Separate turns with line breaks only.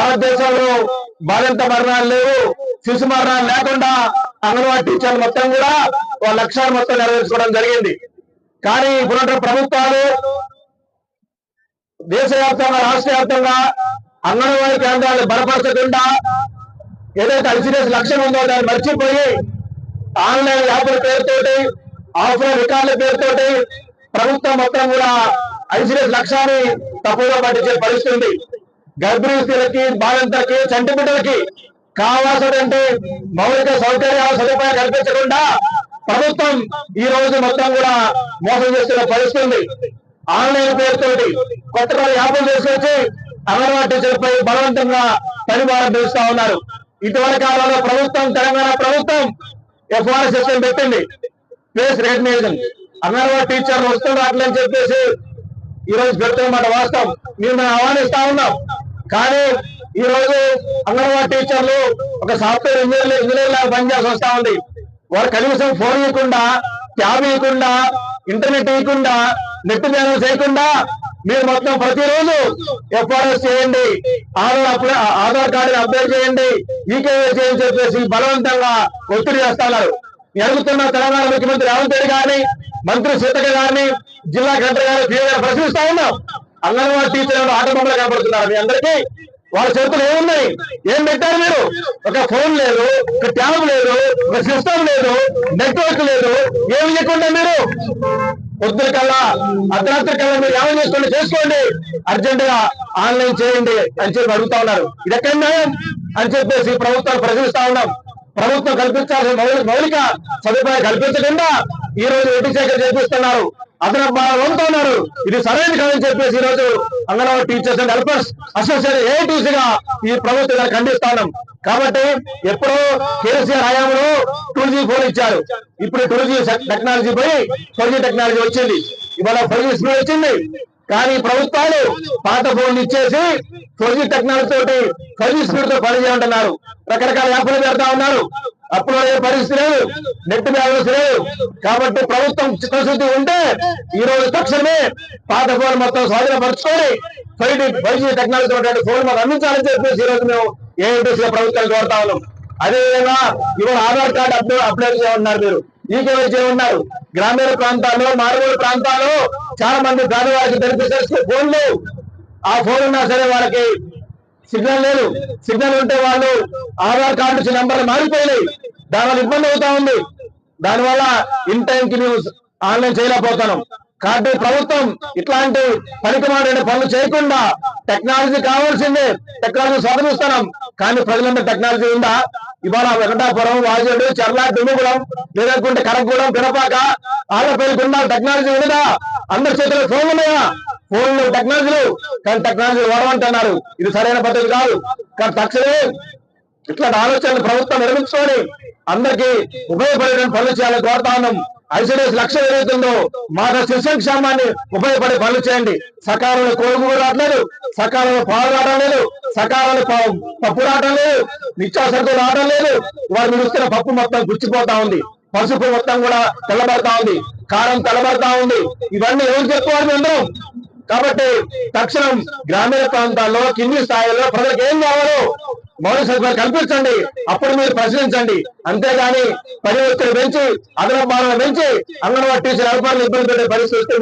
భారతదేశంలో బాలింత మరణాలు లేవు శిశు మరణాలు లేకుండా అంగన్వాడీ టీచర్లు మొత్తం కూడా వాళ్ళ లక్ష్యాలు మొత్తం నెరవేర్చుకోవడం జరిగింది. కానీ ఇప్పుడున్న ప్రభుత్వాలు దేశవ్యాప్తంగా రాష్ట్ర వ్యాప్తంగా అంగన్వాడీ కేంద్రాలు బలపరచకుండా ఏదైతే అల్సిరియస్ లక్ష్యం ఉందో దాన్ని మర్చిపోయి ఆన్లైన్ యాప్ల పేరుతోటి ఆఫ్లైన్ రికార్డుల పేరుతోటి ప్రభుత్వం మొత్తం కూడా ఐసీఎస్ లక్ష్యాన్ని తప్పుగా పట్టించే పరిస్థితి ఉంది గర్భిణీ చంటిబిడ్డలకి బాలింతలకి కావాల్సినటువంటి మౌలిక సౌకర్యాలు సదుపాయాలు కల్పించకుండా ప్రభుత్వం ఈ రోజు మొత్తం కూడా మోసం చేస్తున్న పరిస్థితుంది ఆన్లైన్ పేరుతోటి కొత్త కొత్త యాప్లు తీసుకొచ్చి అంగన్వాడీ టీచర్లపై బలవంతంగా పని భారం పెంచుతా ఉన్నారు. ఇటీవల కాలంలో ప్రభుత్వం తెలంగాణ ప్రభుత్వం ఎఫ్ఆర్ సిస్టమ్ పెట్టింది. ప్లేస్ రికగ్నైజన్ అంగన్వాడీ టీచర్లు వస్తున్నారు చెప్పేసి ఈ రోజు పెడుతున్నమాట వాస్తవం. మేము మేము ఆహ్వానిస్తా ఉన్నాం. కానీ ఈ రోజు అంగన్వాడీ టీచర్లు ఒక సాఫ్ట్వేర్ ఇంజనీర్లు ఇంజనీర్ లాగా పనిచేసి వస్తా ఉంది. వారు కనీసం ఫోన్ ఇవ్వకుండా ట్యాబ్ ఇవ్వకుండా ఇంటర్నెట్ ఇవ్వకుండా నెట్ బ్యాలెన్స్ చేయకుండా మీరు మొత్తం ప్రతిరోజు ఎఫ్ఆర్ఎస్ చేయండి Aadhaar apply Aadhaar card update చేయండి ఈకేవై చేయని చెప్పేసి బలవంతంగా ఒత్తిడి చేస్తున్నారు జరుగుతున్న తెలంగాణ ముఖ్యమంత్రి రేవంత్ రెడ్డి గారిని మంత్రి సీతక గారిని జిల్లా కలెక్టర్ గారిని ప్రశ్నిస్తా ఉన్నాం. అంగన్వాడీ టీచర్ ఆట బొమ్మలు కనబడుతున్నారు మీ అందరికీ వాళ్ళ చేతులు ఏమున్నాయి? ఏం పెట్టారు మీరు? ఒక ఫోన్ లేదు ఒక ట్యాబ్ లేదు ఒక సిస్టమ్ లేదు నెట్వర్క్ లేదు. ఏమి లేకుండా మీరు? పొద్దున కల్లా అర్ధరాత్రి కల్లా మీరు ఏమని చేసుకోండి చేసుకోండి. అర్జెంట్గా ఆన్లైన్ చేయండి అని చెప్పి అడుగుతా ఉన్నారు. ఇది ఎక్కడ న్యాయం? అని చెప్పేసి ప్రభుత్వాలు ప్రశ్నిస్తా ఉన్నాం. ప్రభుత్వం కల్పించాల్సిన మౌలిక మౌలిక సదుపాయాలు కల్పించకుండా ఈ రోజు ఒట్టి శాఖ చేపిస్తున్నారు. అదనపు భారం ఉన్నారు ఇది సరైన కాదని చెప్పేసి ఈ రోజు anganwadi teachers and helpers association ఏటీసీగా ఈ ప్రభుత్వం ఖండిస్తా కాబట్టి ఎప్పుడో కేసీఆర్ హయాంలో టూ జీ ఫోన్ ఇచ్చారు. ఇప్పుడు టూ జీ టెక్నాలజీ పోయి ఫోర్ జీ టెక్నాలజీ వచ్చింది. ఇవాళ ఫోర్ జీ స్పీడ్ వచ్చింది. కానీ ప్రభుత్వాలు పాత ఫోన్ ఇచ్చేసి ఫోర్ జీ టెక్నాలజీ తోటి ఫైవ్ జీ స్పీడ్తో పని రకరకాల యాప్లు పెడతా ఉన్నారు. అప్పులు అయ్యే పరిస్థితి లేదు నెట్ బ్యాలెన్స్ లేదు కాబట్టి ప్రభుత్వం చిత్తశుద్ధి ఉంటే ఈ రోజు తక్షణమే పాత ఫోన్ మొత్తం స్వాధీనపరచుకొని five G five G technology ఉన్నటువంటి ఫోన్ మాకు అందించాలని చెప్పేసి ఈ రోజు మేము ఏఎంటీసీ ప్రభుత్వాన్ని కోరుతా ఉన్నాం. అదేవిధంగా ఇవాళ ఆధార్ కార్డు అప్డేట్ అప్లై చేయమన్నారు మీరు. ఈకేవై చేయమన్నారు గ్రామీణ ప్రాంతాల్లో మారుమూల ప్రాంతాల్లో చాలా మంది పేదవారికి బెనిఫిషరీస్ ఫోన్ లేవు ఆ ఫోన్ ఉన్నా సరే వాళ్ళకి సిగ్నల్ లేదు. సిగ్నల్ ఉంటే వాళ్ళు ఆధార్ కార్డు నెంబర్లు మారిపోయినాయి. దానివల్ల ఇబ్బంది అవుతా ఉంది. దానివల్ల ఇన్ టైం కి మేము ఆన్లైన్ చేయలేకపోతున్నాం. కాబట్టి ప్రభుత్వం ఇట్లాంటి పనికిమాలిన పనులు చేయకుండా టెక్నాలజీ కావాల్సిందే. టెక్నాలజీ స్వాగతిస్తున్నాం కానీ ప్రజలందరూ టెక్నాలజీ ఉందా? ఇవాళ వెంకటాపురం వాజేడు చర్ల దుమ్ముగూడెం లేదనుకుంటే కరగూడెం పినపాక ఆళ్ళపల్లికి ఉన్న టెక్నాలజీ ఉందా? అందరి చేతిలో ఫోన్లు ఉన్నాయా? ఫోన్లు టెక్నాలజీలు కానీ టెక్నాలజీ వాడమంటున్నారు ఇది సరైన పద్ధతి కాదు. కానీ తక్షణమే ఇట్లాంటి ఆలోచనలు ప్రభుత్వం నిర్మించుకొని అందరికీ ఉపయోగపడే పనులు చేయాలని కోరుతా ఉన్నాం. ఐసీడీఎస్ లక్ష్యం ఏదైతుందో మాకు శిశుక్షేమాన్ని ఉపయోగపడే పనులు చేయండి. సకాలంలో కొడుకు రావట్లేదు సకాలంలో పాలు రావడం లేదు. సకాలంలో పప్పు రావడం లేదు. నిత్యావసరతో రావడం లేదు. వారు మీరు పప్పు మొత్తం గుచ్చిపోతా ఉంది. పసుపు మొత్తం కూడా తెల్లబడతా ఉంది. కారం తెల్లబడతా ఉంది. ఇవన్నీ ఎవరు చెప్పుకోవాలి మేము అందరం? కాబట్టి తక్షణం గ్రామీణ ప్రాంతాల్లో కింది స్థాయిలో ప్రజలకు ఏం కావాలో మౌలిక సదుపాయాలు కల్పించండి. అప్పుడు మీరు ప్రశ్నించండి అంతేగాని పని ఒత్తిడి పెంచి అదనపు భారాలు పెంచి అంగన్వాడీ టీచర్ అధికారులు ఇబ్బంది పెట్టే పరిస్థితి